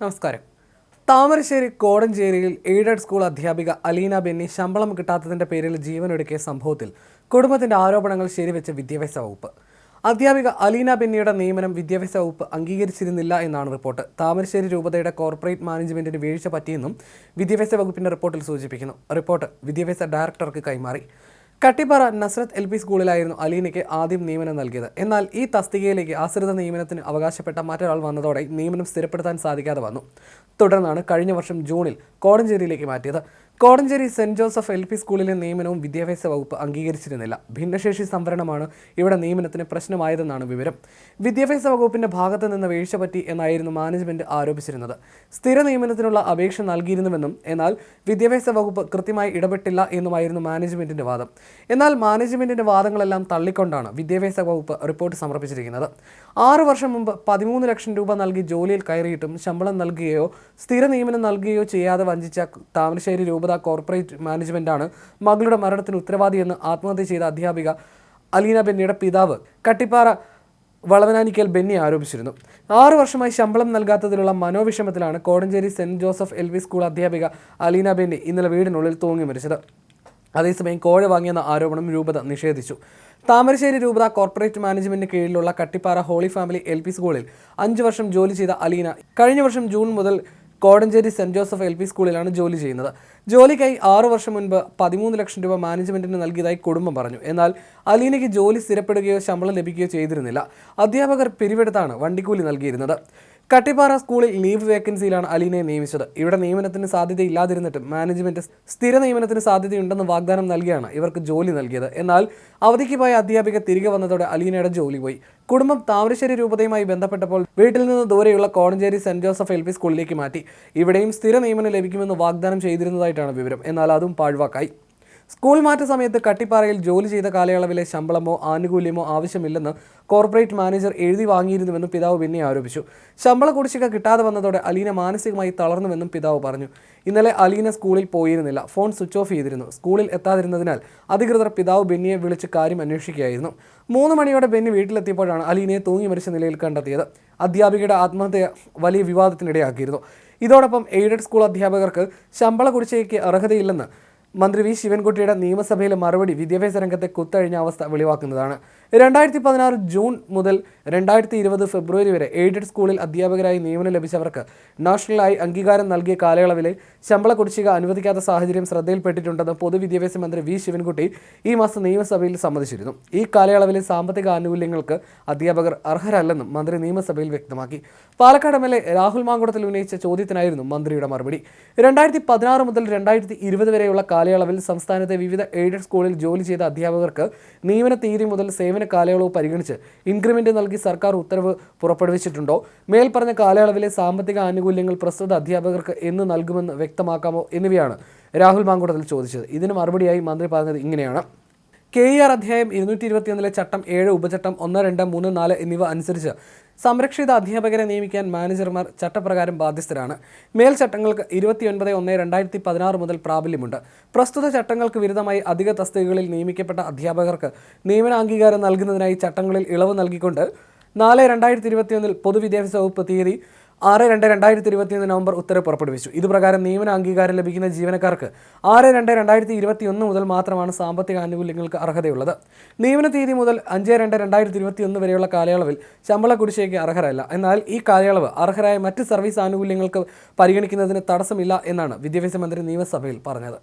നമസ്കാരം. Thamarassery കോടഞ്ചേരിയിൽ aided school അധ്യാപിക അലീന ബെന്നി ശമ്പളം കിട്ടാത്തതിന്റെ പേരിൽ ജീവനൊടുക്കിയ സംഭവത്തിൽ കുടുംബത്തിന്റെ ആരോപണങ്ങൾ ശരിവെച്ച വിദ്യാഭ്യാസ വകുപ്പ്. അധ്യാപിക അലീന ബെന്നിയുടെ നിയമനം വിദ്യാഭ്യാസ വകുപ്പ് അംഗീകരിച്ചിരുന്നില്ല എന്നാണ് റിപ്പോർട്ട്. താമരശ്ശേരി രൂപതയുടെ കോർപ്പറേറ്റ് മാനേജ്മെന്റിന് വീഴ്ച പറ്റിയെന്നും വിദ്യാഭ്യാസ വകുപ്പിന്റെ റിപ്പോർട്ടിൽ സൂചിപ്പിക്കുന്നു. റിപ്പോർട്ട് വിദ്യാഭ്യാസ ഡയറക്ടർക്ക് കൈമാറി. കട്ടിപ്പാറ നസ്രത്ത് എൽ പി സ്കൂളിലായിരുന്നു അലീനയ്ക്ക് ആദ്യം നിയമനം നൽകിയത്. എന്നാൽ ഈ തസ്തികയിലേക്ക് ആശ്രിത നിയമനത്തിന് അവകാശപ്പെട്ട മറ്റൊരാൾ വന്നതോടെ നിയമനം സ്ഥിരപ്പെടുത്താൻ സാധിക്കാതെ വന്നു. തുടർന്നാണ് കഴിഞ്ഞ വർഷം ജൂണിൽ കോടഞ്ചേരിയിലേക്ക് മാറ്റിയത്. Kodanchery saint Joseph L P സ്കൂളിലെ നിയമനവും വിദ്യാഭ്യാസ വകുപ്പ് അംഗീകരിച്ചിരുന്നില്ല. ഭിന്നശേഷി സംവരണമാണ് ഇവിടെ നിയമനത്തിന് പ്രശ്നമായതെന്നാണ് വിവരം. വിദ്യാഭ്യാസ വകുപ്പിന്റെ ഭാഗത്ത് നിന്ന് വീഴ്ച പറ്റി എന്നായിരുന്നു മാനേജ്മെന്റ് ആരോപിച്ചിരുന്നത്. സ്ഥിര നിയമനത്തിനുള്ള അപേക്ഷ നൽകിയിരുന്നുവെന്നും എന്നാൽ വിദ്യാഭ്യാസ വകുപ്പ് കൃത്യമായി ഇടപെട്ടില്ല എന്നുമായിരുന്നു മാനേജ്മെന്റിന്റെ വാദം. എന്നാൽ മാനേജ്മെന്റിന്റെ വാദങ്ങളെല്ലാം തള്ളിക്കൊണ്ടാണ് വിദ്യാഭ്യാസ വകുപ്പ് റിപ്പോർട്ട് സമർപ്പിച്ചിരിക്കുന്നത്. ആറു വർഷം മുമ്പ് പതിമൂന്ന് ലക്ഷം രൂപ നൽകി ജോലിയിൽ കയറിയിട്ടും ശമ്പളം നൽകുകയോ സ്ഥിര നിയമനം നൽകുകയോ ചെയ്യാതെ വഞ്ചിച്ച താമരശ്ശേരി രൂപത കോർപ്പറേറ്റ് മാനേജ്മെന്റാണ് മകളുടെ മരണത്തിന് ഉത്തരവാദിയെന്ന് ആത്മഹത്യ ചെയ്ത അധ്യാപിക അലീന ബെന്നിയുടെ പിതാവ് കട്ടിപ്പാറ വളവനാനിക്കൽ ബെന്നി ആരോപിച്ചിരുന്നു. ആറു വർഷമായി ശമ്പളം നൽകാത്തതിലുള്ള മനോവിഷമത്തിലാണ് Kodanchery saint Joseph L school അധ്യാപിക അലീന ബെന്നി ഇന്നലെ വീടിനുള്ളിൽ തൂങ്ങി മരിച്ചത്. അതേസമയം കോഴ വാങ്ങിയെന്ന ആരോപണം രൂപത നിഷേധിച്ചു. താമരശ്ശേരി രൂപത കോർപ്പറേറ്റ് മാനേജ്മെന്റിന് കീഴിലുള്ള Kattippara holy family L P സ്കൂളിൽ അഞ്ച് വർഷം ജോലി ചെയ്ത അലീന കഴിഞ്ഞ വർഷം ജൂൺ മുതൽ Kodanchery saint Joseph L P സ്കൂളിലാണ് ജോലി ചെയ്യുന്നത്. ജോലിക്കായി ആറു വർഷം മുൻപ് പതിമൂന്ന് ലക്ഷം രൂപ മാനേജ്മെന്റിന് നൽകിയതായി കുടുംബം പറഞ്ഞു. എന്നാൽ അലീനയ്ക്ക് ജോലി സ്ഥിരപ്പെടുകയോ ശമ്പളം ലഭിക്കുകയോ ചെയ്തിരുന്നില്ല. അധ്യാപകർ പിരിവെടുത്താണ് വണ്ടിക്കൂലി നൽകിയിരുന്നത്. കട്ടിപ്പാറ സ്കൂളിൽ ലീവ് വേക്കൻസിയിലാണ് അലീനയെ നിയമിച്ചത്. ഇവിടെ നിയമനത്തിന് സാധ്യത സാധ്യതയില്ലാതിരുന്നിട്ടും മാനേജ്മെന്റ് സ്ഥിര നിയമനത്തിന് സാധ്യതയുണ്ടെന്ന് വാഗ്ദാനം നൽകിയാണ് ഇവർക്ക് ജോലി നൽകിയത്. എന്നാൽ അവധിക്ക് പോയ അധ്യാപിക തിരികെ വന്നതോടെ അലീനയുടെ ജോലി പോയി. കുടുംബം താമരശ്ശേരി രൂപതയുമായി ബന്ധപ്പെട്ടപ്പോൾ വീട്ടിൽ നിന്ന് ദൂരെയുള്ള Kodanchery saint Joseph L P സ്കൂളിലേക്ക് മാറ്റി. ഇവിടെയും സ്ഥിര നിയമനം ലഭിക്കുമെന്ന് വാഗ്ദാനം ചെയ്തിരുന്നതായിട്ടാണ് വിവരം. എന്നാൽ അതും പാഴ്വാക്കായി. സ്കൂൾ മാറ്റ സമയത്ത് കട്ടിപ്പാറയിൽ ജോലി ചെയ്ത കാലയളവിലെ ശമ്പളമോ ആനുകൂല്യമോ ആവശ്യമില്ലെന്ന് കോർപ്പറേറ്റ് മാനേജർ എഴുതി വാങ്ങിയിരുന്നുവെന്നും പിതാവ് പിന്നെ ആരോപിച്ചു. ശമ്പള കുടിശ്ശിക കിട്ടാതെ വന്നതോടെ അലീന മാനസികമായി തളർന്നുവെന്നും പിതാവ് പറഞ്ഞു. ഇന്നലെ അലീന സ്കൂളിൽ പോയിരുന്നില്ല. ഫോൺ സ്വിച്ച് ഓഫ് ചെയ്തിരുന്നു. സ്കൂളിൽ എത്താതിരുന്നതിനാൽ അധികൃതർ പിതാവ് ബെന്നിയെ വിളിച്ച് കാര്യം അന്വേഷിക്കുകയായിരുന്നു. മൂന്ന് മണിയോടെ ബെന്നി വീട്ടിലെത്തിയപ്പോഴാണ് അലീനയെ തൂങ്ങി മരിച്ച നിലയിൽ കണ്ടെത്തിയത്. അധ്യാപികയുടെ ആത്മഹത്യ വലിയ വിവാദത്തിനിടയാക്കിയിരുന്നു. ഇതോടൊപ്പം എയ്ഡഡ് സ്കൂൾ അധ്യാപകർക്ക് ശമ്പള കുടിശ്ശികയ്ക്ക് അർഹതയില്ലെന്ന് മന്ത്രി വി ശിവൻകുട്ടിയുടെ നിയമസഭയിലെ മറുപടി വിദ്യാഭ്യാസ രംഗത്തെ കുത്തഴിഞ്ഞ അവസ്ഥ വെളിവാക്കുന്നതാണ്. രണ്ടായിരത്തി പതിനാറ് ജൂൺ മുതൽ രണ്ടായിരത്തി ഇരുപത് ഫെബ്രുവരി വരെ എയ്ഡഡ് സ്കൂളിൽ അധ്യാപകരായി നിയമനം ലഭിച്ചവർക്ക് നാഷണലായി അംഗീകാരം നൽകിയ കാലയളവിലെ ശമ്പള കുടിശ്ശിക അനുവദിക്കാത്ത സാഹചര്യം ശ്രദ്ധയിൽപ്പെട്ടിട്ടുണ്ടെന്ന് പൊതുവിദ്യാഭ്യാസ മന്ത്രി വി ശിവൻകുട്ടി ഈ മാസം നിയമസഭയിൽ സമ്മതിച്ചിരുന്നു. ഈ കാലയളവിലെ സാമ്പത്തിക ആനുകൂല്യങ്ങൾക്ക് അധ്യാപകർ അർഹരല്ലെന്നും മന്ത്രി നിയമസഭയിൽ വ്യക്തമാക്കി. Palakkad M L A Rahul Mankoottathil ഉന്നയിച്ച ചോദ്യത്തിനായിരുന്നു മന്ത്രിയുടെ മറുപടി. രണ്ടായിരത്തി പതിനാറ് മുതൽ രണ്ടായിരത്തി ഇരുപത് വരെയുള്ള കാലയളവിൽ സംസ്ഥാനത്തെ വിവിധ എയ്ഡഡ് സ്കൂളിൽ ജോലി ചെയ്ത അധ്യാപകർക്ക് നിയമന തീയതി മുതൽ സേവന കാലയളവ് പരിഗണിച്ച് ഇൻക്രിമെന്റ് നൽകി സർക്കാർ ഉത്തരവ് പുറപ്പെടുവിച്ചിട്ടുണ്ടോ? മേൽപ്പറഞ്ഞ കാലയളവിലെ സാമ്പത്തിക ആനുകൂല്യങ്ങൾ പ്രസ്തുത അധ്യാപകർക്ക് എന്ന് നൽകുമെന്ന് വ്യക്തമാക്കാമോ എന്നിവയാണ് രാഹുൽ മാങ്കുടത്തിൽ ചോദിച്ചത്. ഇതിന് മറുപടിയായി മന്ത്രി പറഞ്ഞത് ഇങ്ങനെയാണ്. കെ ഇ ആർ അധ്യായം ഇരുന്നൂറ്റി ഇരുപത്തിയൊന്നിലെ ചട്ടം ഏഴ് ഉപചട്ടം ഒന്ന് രണ്ട് മൂന്ന് നാല് എന്നിവ അനുസരിച്ച് സംരക്ഷിത അധ്യാപകരെ നിയമിക്കാൻ മാനേജർമാർ ചട്ടപ്രകാരം ബാധ്യസ്ഥരാണ്. മേൽ ചട്ടങ്ങൾക്ക് ഇരുപത്തിയൊൻപത് ഒന്ന് രണ്ടായിരത്തി പതിനാറ് മുതൽ പ്രാബല്യമുണ്ട്. പ്രസ്തുത ചട്ടങ്ങൾക്ക് വിരുദ്ധമായി അധിക തസ്തികകളിൽ നിയമിക്കപ്പെട്ട അധ്യാപകർക്ക് നിയമനാംഗീകാരം നൽകുന്നതിനായി ചട്ടങ്ങളിൽ ഇളവ് നൽകിക്കൊണ്ട് നാല് രണ്ടായിരത്തി ഇരുപത്തിയൊന്നിൽ പൊതുവിദ്യാഭ്യാസ വകുപ്പ് തീയതി ആറ് രണ്ട് രണ്ടായിരത്തി ഇരുപത്തിയൊന്ന് നവംബർ ഉത്തരവ് പുറപ്പെടുവിച്ചു. ഇതുപ്രകാരം നിയമന അംഗീകാരം ലഭിക്കുന്ന ജീവനക്കാർക്ക് ആറ് രണ്ട് രണ്ടായിരത്തി ഇരുപത്തിയൊന്ന് മുതൽ മാത്രമാണ് സാമ്പത്തിക ആനുകൂല്യങ്ങൾക്ക് അർഹതയുള്ളത്. നിയമന തീയതി മുതൽ അഞ്ച് രണ്ട് രണ്ടായിരത്തി ഇരുപത്തിയൊന്ന് വരെയുള്ള കാലയളവിൽ ശമ്പള കുടിശ്ശികയ്ക്ക് അർഹരല്ല. എന്നാൽ ഈ കാലയളവ് അർഹരായ മറ്റ് സർവീസ് ആനുകൂല്യങ്ങൾക്ക് പരിഗണിക്കുന്നതിന് തടസ്സമില്ല എന്നാണ് വിദ്യാഭ്യാസ മന്ത്രി നിയമസഭയിൽ പറഞ്ഞത്.